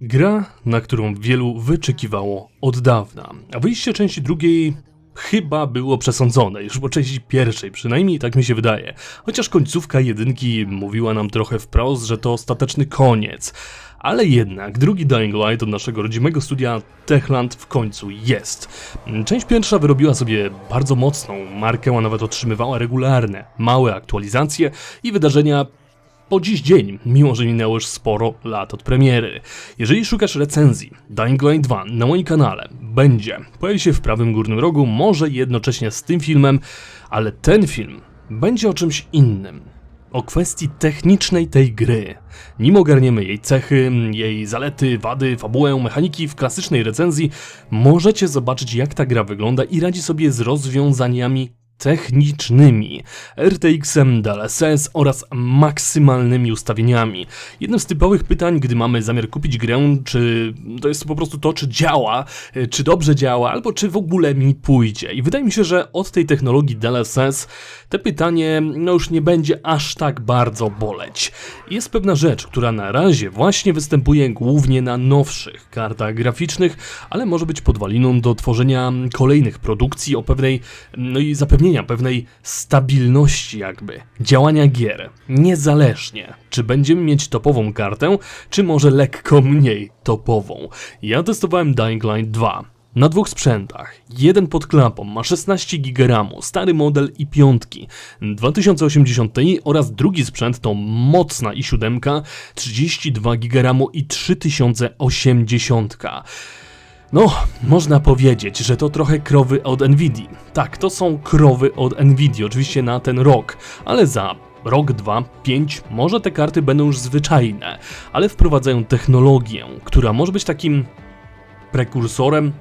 Gra, na którą wielu wyczekiwało od dawna, a wyjście części drugiej chyba było przesądzone, już po części pierwszej, przynajmniej tak mi się wydaje. Chociaż końcówka jedynki mówiła nam trochę wprost, że to ostateczny koniec. Ale jednak drugi Dying Light od naszego rodzimego studia Techland w końcu jest. Część pierwsza wyrobiła sobie bardzo mocną markę, a nawet otrzymywała regularne, małe aktualizacje i wydarzenia po dziś dzień, mimo że minęło już sporo lat od premiery. Jeżeli szukasz recenzji Dying Light 2 na moim kanale, będzie. Pojawi się w prawym górnym rogu, może jednocześnie z tym filmem, ale ten film będzie o czymś innym. O kwestii technicznej tej gry. Nim ogarniemy jej cechy, jej zalety, wady, fabułę, mechaniki w klasycznej recenzji, możecie zobaczyć jak ta gra wygląda i radzi sobie z rozwiązaniami technicznymi, RTX-em, DLSS oraz maksymalnymi ustawieniami. Jednym z typowych pytań, gdy mamy zamiar kupić grę, czy to jest po prostu to, czy działa, e, czy dobrze działa, albo czy w ogóle mi pójdzie. I wydaje mi się, że od tej technologii DLSS te pytanie no już nie będzie aż tak bardzo boleć. Jest pewna rzecz, która na razie właśnie występuje głównie na nowszych kartach graficznych, ale może być podwaliną do tworzenia kolejnych produkcji o pewnej, no i zapewnienia pewnej stabilności jakby działania gier. Niezależnie, czy będziemy mieć topową kartę, czy może lekko mniej topową. Ja testowałem Dying Light 2 na dwóch sprzętach. Jeden pod klapą ma 16 GB stary model i piątki 2080 Ti oraz drugi sprzęt to mocna i7 32 GB i 3080. No, można powiedzieć, że to trochę krowy od Nvidia. Tak, to są krowy od Nvidia, oczywiście na ten rok, ale za rok, dwa, pięć, może te karty będą już zwyczajne, ale wprowadzają technologię, która może być takim prekursorem,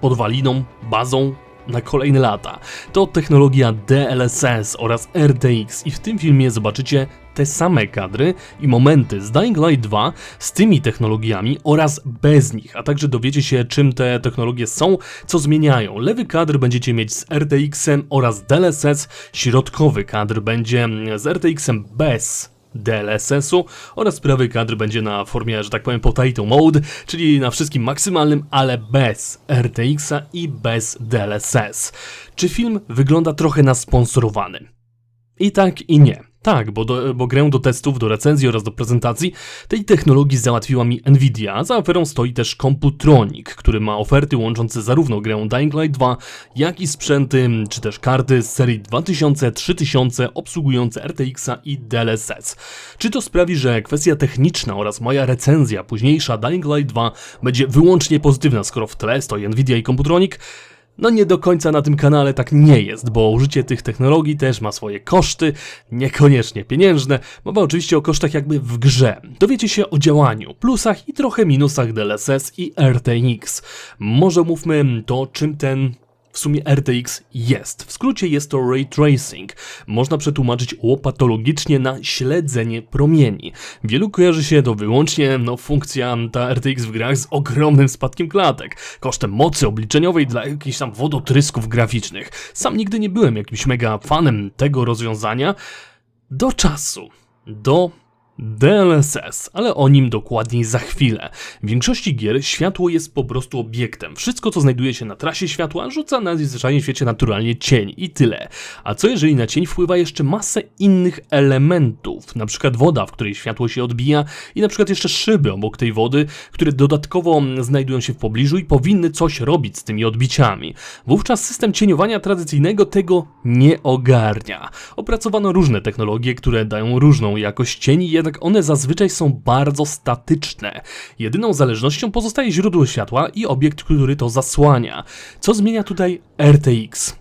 podwaliną, bazą na kolejne lata. To technologia DLSS oraz RTX i w tym filmie zobaczycie te same kadry i momenty z Dying Light 2 z tymi technologiami oraz bez nich, a także dowiecie się czym te technologie są, co zmieniają. Lewy kadr będziecie mieć z RTX-em oraz DLSS, środkowy kadr będzie z RTX-em bez DLSS-u oraz prawy kadr będzie na formie, że tak powiem, potato mode, czyli na wszystkim maksymalnym, ale bez RTX-a i bez DLSS. Czy film wygląda trochę na sponsorowany? I tak i nie. Tak, bo, do, bo grę do testów, do recenzji oraz do prezentacji tej technologii załatwiła mi Nvidia. Za oferą stoi też Computronic, który ma oferty łączące zarówno grę Dying Light 2, jak i sprzęty, czy też karty z serii 2000, 3000 obsługujące RTX-a i DLSS. Czy to sprawi, że kwestia techniczna oraz moja recenzja późniejsza Dying Light 2 będzie wyłącznie pozytywna, skoro w tle stoi Nvidia i Computronic? No nie do końca na tym kanale tak nie jest, bo użycie tych technologii też ma swoje koszty, niekoniecznie pieniężne. Mowa oczywiście o kosztach jakby w grze. Dowiecie się o działaniu, plusach i trochę minusach DLSS i RTX. Może mówmy to, czym ten w sumie RTX jest. W skrócie jest to ray tracing. Można przetłumaczyć łopatologicznie na śledzenie promieni. Wielu kojarzy się to wyłącznie no, funkcja ta RTX w grach z ogromnym spadkiem klatek, kosztem mocy obliczeniowej dla jakichś tam wodotrysków graficznych. Sam nigdy nie byłem jakimś mega fanem tego rozwiązania do czasu. Do DLSS, ale o nim dokładniej za chwilę. W większości gier światło jest po prostu obiektem. Wszystko, co znajduje się na trasie światła, rzuca na zwyczajnie świecie naturalnie cień i tyle. A co jeżeli na cień wpływa jeszcze masę innych elementów, na przykład woda, w której światło się odbija i na przykład jeszcze szyby obok tej wody, które dodatkowo znajdują się w pobliżu i powinny coś robić z tymi odbiciami. Wówczas system cieniowania tradycyjnego tego nie ogarnia. Opracowano różne technologie, które dają różną jakość cieni, jednak one zazwyczaj są bardzo statyczne. Jedyną zależnością pozostaje źródło światła i obiekt, który to zasłania. Co zmienia tutaj RTX?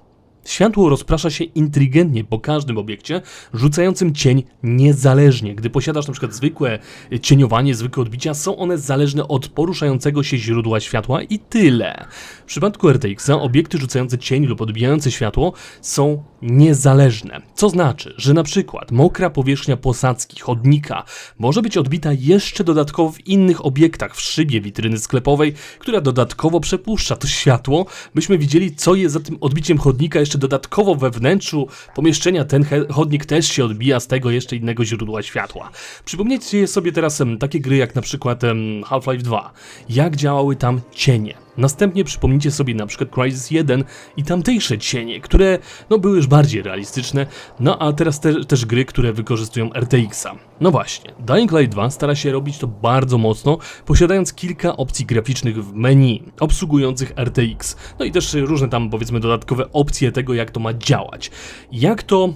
Światło rozprasza się inteligentnie po każdym obiekcie, rzucającym cień niezależnie. Gdy posiadasz przykład zwykłe cieniowanie, zwykłe odbicia, są one zależne od poruszającego się źródła światła i tyle. W przypadku RTX-a obiekty rzucające cień lub odbijające światło są niezależne. Co znaczy, że na przykład mokra powierzchnia posadzki, chodnika może być odbita jeszcze dodatkowo w innych obiektach, w szybie witryny sklepowej, która dodatkowo przepuszcza to światło, byśmy widzieli co jest za tym odbiciem chodnika jeszcze dodatkowo we wnętrzu pomieszczenia ten chodnik też się odbija z tego jeszcze innego źródła światła. Przypomnijcie sobie teraz takie gry jak na przykład Half-Life 2. Jak działały tam cienie. Następnie przypomnijcie sobie na przykład Crysis 1 i tamtejsze cienie, które no, były już bardziej realistyczne, no a teraz te, też gry, które wykorzystują RTX-a. No właśnie, Dying Light 2 stara się robić to bardzo mocno, posiadając kilka opcji graficznych w menu, obsługujących RTX, no i też różne tam powiedzmy dodatkowe opcje tego, jak to ma działać. Jak to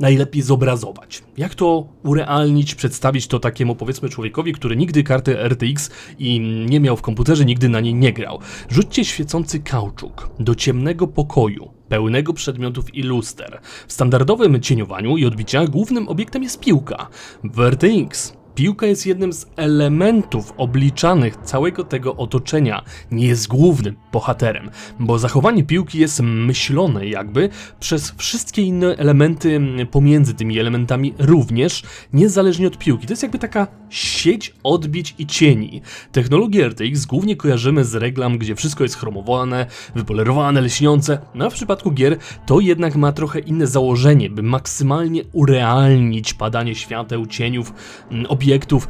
najlepiej zobrazować? Jak to urealnić, przedstawić to takiemu powiedzmy człowiekowi, który nigdy karty RTX i nie miał w komputerze, nigdy na niej nie grał? Rzućcie świecący kauczuk do ciemnego pokoju, pełnego przedmiotów i luster. W standardowym cieniowaniu i odbiciach głównym obiektem jest piłka. W RTX Piłka jest jednym z elementów obliczanych całego tego otoczenia, nie jest głównym bohaterem, bo zachowanie piłki jest myślone jakby przez wszystkie inne elementy pomiędzy tymi elementami również, niezależnie od piłki. To jest jakby taka sieć odbić i cieni. Technologię RTX głównie kojarzymy z reglam, gdzie wszystko jest chromowane, wypolerowane, lśniące, no a w przypadku gier to jednak ma trochę inne założenie, by maksymalnie urealnić padanie świateł, cieniów, mm, obiektów,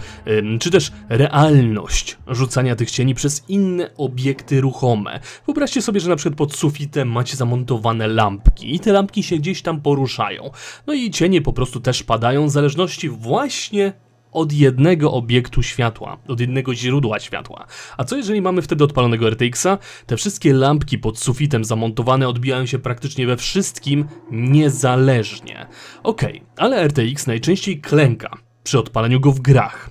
czy też realność rzucania tych cieni przez inne obiekty ruchome. Wyobraźcie sobie, że na przykład pod sufitem macie zamontowane lampki i te lampki się gdzieś tam poruszają. No i cienie po prostu też padają w zależności właśnie od jednego obiektu światła, od jednego źródła światła. A co jeżeli mamy wtedy odpalonego RTX-a? Te wszystkie lampki pod sufitem zamontowane odbijają się praktycznie we wszystkim niezależnie. Okej, ale RTX najczęściej klęka przy odpaleniu go w grach.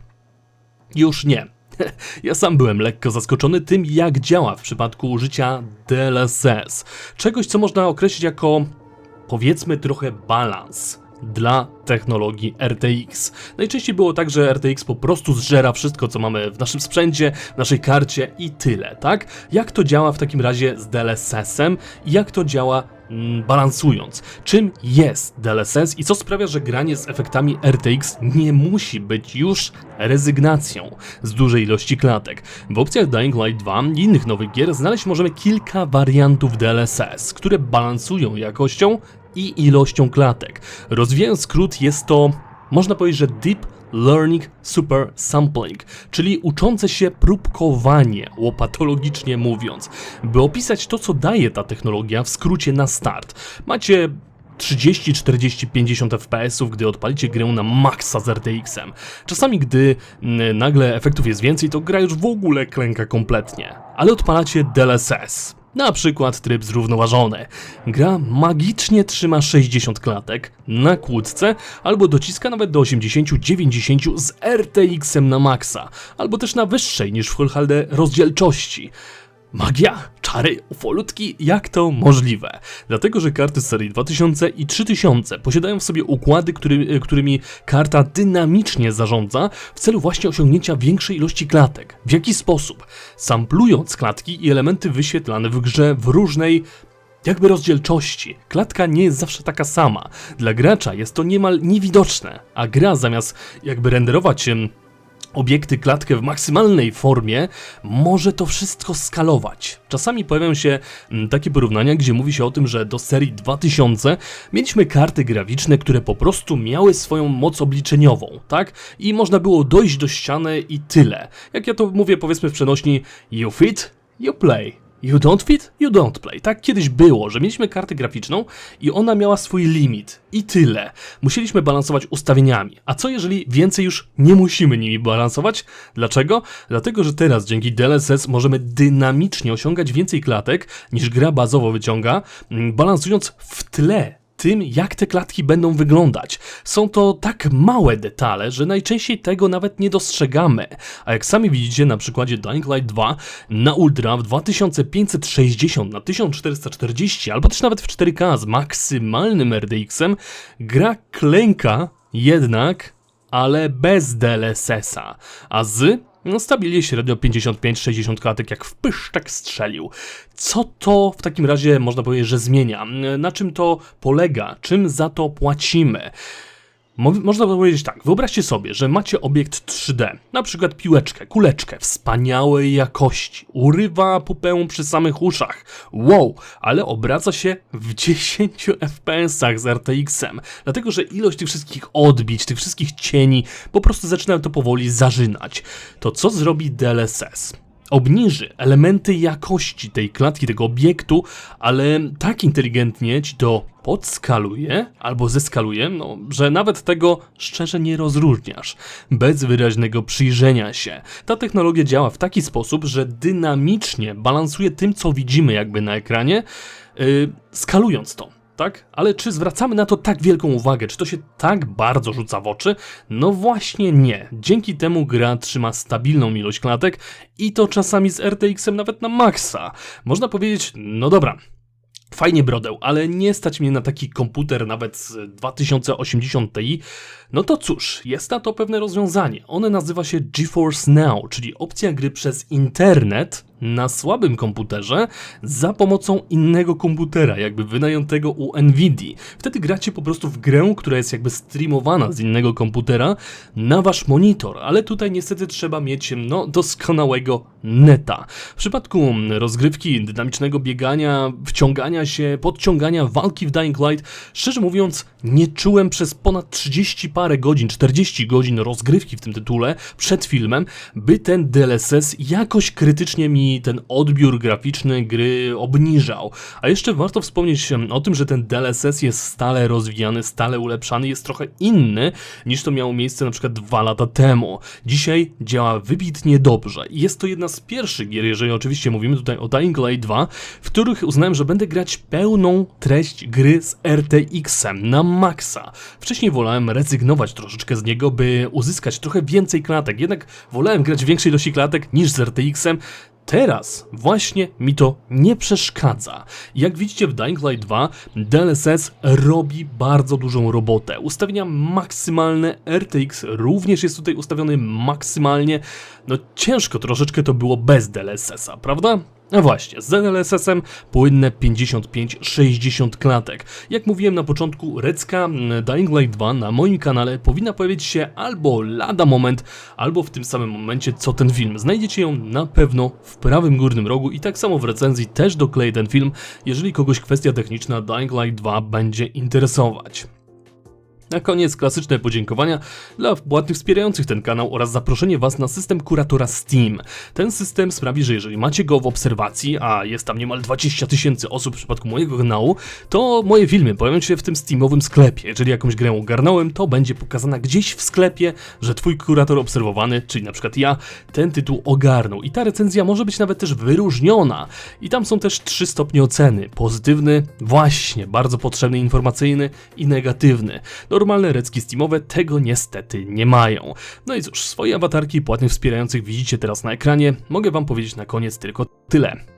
Już nie. Ja sam byłem lekko zaskoczony tym, jak działa w przypadku użycia DLSS. Czegoś, co można określić jako powiedzmy trochę balans dla technologii RTX. Najczęściej było tak, że RTX po prostu zżera wszystko, co mamy w naszym sprzęcie, w naszej karcie i tyle, tak? Jak to działa w takim razie z DLSS-em i jak to działa balansując? Czym jest DLSS i co sprawia, że granie z efektami RTX nie musi być już rezygnacją z dużej ilości klatek? W opcjach Dying Light 2 i innych nowych gier znaleźć możemy kilka wariantów DLSS, które balansują jakością i ilością klatek. Rozwijając skrót, jest to, można powiedzieć, że Deep Learning Super Sampling, czyli uczące się próbkowanie, łopatologicznie mówiąc. By opisać to, co daje ta technologia, w skrócie na start. Macie 30, 40, 50 FPS, gdy odpalicie grę na maksa z RTX-em. Czasami, gdy mm, nagle efektów jest więcej, to gra już w ogóle klęka kompletnie. Ale odpalacie DLSS. Na przykład tryb zrównoważony. Gra magicznie trzyma 60 klatek na kłódce, albo dociska nawet do 80-90 z RTX-em na maksa, albo też na wyższej niż w Full HD rozdzielczości. Magia, czary, ufolutki, jak to możliwe? Dlatego, że karty z serii 2000 i 3000 posiadają w sobie układy, który, którymi karta dynamicznie zarządza w celu właśnie osiągnięcia większej ilości klatek. W jaki sposób? Samplując klatki i elementy wyświetlane w grze w różnej jakby rozdzielczości. Klatka nie jest zawsze taka sama. Dla gracza jest to niemal niewidoczne, a gra zamiast jakby renderować em, obiekty klatkę w maksymalnej formie, może to wszystko skalować. Czasami pojawiają się mm, takie porównania, gdzie mówi się o tym, że do serii 2000 mieliśmy karty graficzne, które po prostu miały swoją moc obliczeniową, tak? I można było dojść do ściany i tyle. Jak ja to mówię powiedzmy w przenośni you fit, you play. You don't fit, you don't play. Tak kiedyś było, że mieliśmy kartę graficzną i ona miała swój limit. I tyle. Musieliśmy balansować ustawieniami. A co jeżeli więcej już nie musimy nimi balansować? Dlaczego? Dlatego, że teraz dzięki DLSS możemy dynamicznie osiągać więcej klatek niż gra bazowo wyciąga, mm, balansując w tle tym, jak te klatki będą wyglądać. Są to tak małe detale, że najczęściej tego nawet nie dostrzegamy. A jak sami widzicie na przykładzie Dying Light 2 na Ultra w 2560 na 1440 albo też nawet w 4K z maksymalnym RDX-em, gra klęka jednak, ale bez DLSS-a, a z no stabilnie średnio 55-60 klatek jak w pyszczek strzelił. Co to w takim razie można powiedzieć, że zmienia? Na czym to polega? Czym za to płacimy? Mo- Można powiedzieć tak, wyobraźcie sobie, że macie obiekt 3D, na przykład piłeczkę, kuleczkę wspaniałej jakości, urywa pupę przy samych uszach, wow, ale obraca się w 10 FPS-ach z RTX-em, dlatego że ilość tych wszystkich odbić, tych wszystkich cieni, po prostu zaczyna to powoli zażynać. To co zrobi DLSS? Obniży elementy jakości tej klatki, tego obiektu, ale tak inteligentnie ci to podskaluje albo zeskaluje, no, że nawet tego szczerze nie rozróżniasz, bez wyraźnego przyjrzenia się. Ta technologia działa w taki sposób, że dynamicznie balansuje tym, co widzimy jakby na ekranie, yy, skalując to tak? Ale czy zwracamy na to tak wielką uwagę? Czy to się tak bardzo rzuca w oczy? No właśnie nie. Dzięki temu gra trzyma stabilną ilość klatek i to czasami z RTX-em nawet na maksa. Można powiedzieć, no dobra, Fajnie brodeł, ale nie stać mnie na taki komputer nawet z 2080 Ti. No to cóż, jest na to pewne rozwiązanie. One nazywa się GeForce Now, czyli opcja gry przez internet na słabym komputerze za pomocą innego komputera, jakby wynajętego u Nvidia. Wtedy gracie po prostu w grę, która jest jakby streamowana z innego komputera na wasz monitor, ale tutaj niestety trzeba mieć no doskonałego neta. W przypadku rozgrywki, dynamicznego biegania, wciągania się, podciągania, walki w Dying Light, szczerze mówiąc, nie czułem przez ponad 30 parę godzin, 40 godzin rozgrywki w tym tytule przed filmem, by ten DLSS jakoś krytycznie mi ten odbiór graficzny gry obniżał. A jeszcze warto wspomnieć o tym, że ten DLSS jest stale rozwijany, stale ulepszany, jest trochę inny niż to miało miejsce na przykład dwa lata temu. Dzisiaj działa wybitnie dobrze. Jest to jedna z pierwszych gier, jeżeli oczywiście mówimy tutaj o Dying Light 2, w których uznałem, że będę grać pełną treść gry z RTX-em na maksa. Wcześniej wolałem rezygnować troszeczkę z niego, by uzyskać trochę więcej klatek, jednak wolałem grać w większej ilości klatek niż z RTX-em, Teraz właśnie mi to nie przeszkadza. Jak widzicie w Dying Light 2 DLSS robi bardzo dużą robotę. Ustawienia maksymalne, RTX również jest tutaj ustawiony maksymalnie. No ciężko troszeczkę to było bez DLSS-a, prawda? No właśnie, z DLSS-em płynne 55-60 klatek. Jak mówiłem na początku, recka Dying Light 2 na moim kanale powinna pojawić się albo lada moment, albo w tym samym momencie co ten film. Znajdziecie ją na pewno w prawym górnym rogu i tak samo w recenzji też dokleję ten film, jeżeli kogoś kwestia techniczna Dying Light 2 będzie interesować. Na koniec klasyczne podziękowania dla płatnych wspierających ten kanał oraz zaproszenie Was na system kuratora Steam. Ten system sprawi, że jeżeli macie go w obserwacji, a jest tam niemal 20 tysięcy osób w przypadku mojego kanału, to moje filmy pojawią się w tym Steamowym sklepie. Jeżeli jakąś grę ogarnąłem, to będzie pokazana gdzieś w sklepie, że Twój kurator obserwowany, czyli na przykład ja, ten tytuł ogarnął. I ta recenzja może być nawet też wyróżniona. I tam są też trzy stopnie oceny. Pozytywny, właśnie, bardzo potrzebny, informacyjny i negatywny. Normalne recki Steamowe tego niestety nie mają. No i cóż, swoje awatarki płatnych wspierających widzicie teraz na ekranie. Mogę wam powiedzieć na koniec tylko tyle.